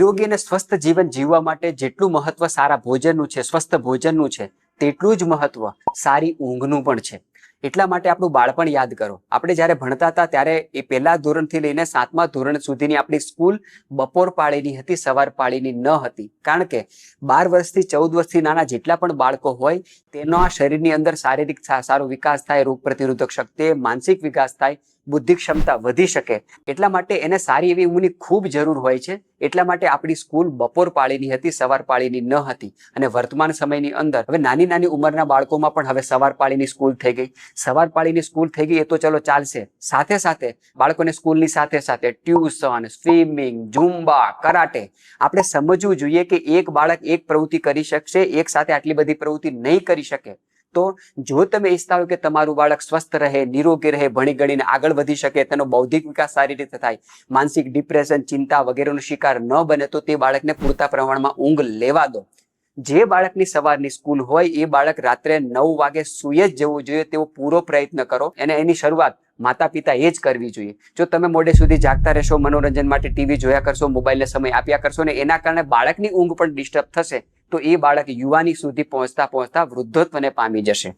નિરોગી અને સ્વસ્થ જીવન જીવવા માટે જેટલું મહત્વ સારા ભોજનનું છે, સ્વસ્થ ભોજનનું છે, તેટલું જ મહત્વ સારી ઊંઘનું પણ છે. એટલા માટે આપણું બાળપણ યાદ કરો. આપણે જ્યારે ભણતા હતા ત્યારે એ પહેલા ધોરણથી લઈને સાતમા ધોરણ સુધીની આપણી સ્કૂલ બપોર પાળીની હતી, સવાર પાળીની ન હતી. કારણ કે બાર વર્ષથી ચૌદ વર્ષથી નાના જેટલા પણ બાળકો હોય, તેનો આ શરીરની અંદર શારીરિક સારો વિકાસ થાય, રોગ પ્રતિરોધક શક્તિ, માનસિક વિકાસ થાય બુદ્ધિ ક્ષમતા વધી શકે. એટલા માટે એને સારી એવી ઊંઘની ખૂબ જરૂર હોય છે. એટલા માટે આપણી સ્કૂલ બપોર પાળીની હતી, સવાર પાળીની ન હતી. અને વર્તમાન સમયની અંદર હવે નાની નાની ઉંમરના બાળકોમાં પણ હવે સવાર પાળીની સ્કૂલ થઈ ગઈ. સવાર પાળીની સ્કૂલ થઈ ગઈ એ તો ચલો ચાલશે. સાથે સાથે બાળકોને સ્કૂલની સાથે સાથે ટ્યુશન, સ્વિમિંગ ઝુમ્બા કરાટે આપણે સમજવું જોઈએ કે એક બાળક એક પ્રવૃત્તિ કરી શકશે, એક સાથે આટલી બધી પ્રવૃત્તિ નહીં કરી શકે. તો જો તમે ઈચ્છતા હો કે તમારું બાળક સ્વસ્થ રહે, નિરોગી રહે, ભણી ગણીને આગળ વધી શકે, તેનો બૌદ્ધિક વિકાસ સારી રીતે થાય, માનસિક ડિપ્રેશન ચિંતા વગેરેનો શિકાર ન બને, તો તે બાળકને પૂરતા પ્રમાણમાં ઊંઘ લેવા દો. જે બાળકની સવારની સ્કૂલ હોય, એ બાળક રાત્રે નવ વાગે સુઈ જ જવું જોઈએ, તેવો પૂરો પ્રયત્ન કરો, અને એની શરૂઆત માતા પિતા એ જ કરવી જોઈએ. જો તમે મોડે સુધી જાગતા રહેશો, મનોરંજન માટે ટીવી જોયા કરશો, મોબાઈલને સમય આપ્યા કરશો ને એના કારણે બાળકની ઊંઘ પણ ડિસ્ટર્બ થશે તો એ બાળક યુવાની સુધી પહોંચતા પહોંચતા વૃદ્ધત્વને પામી જશે.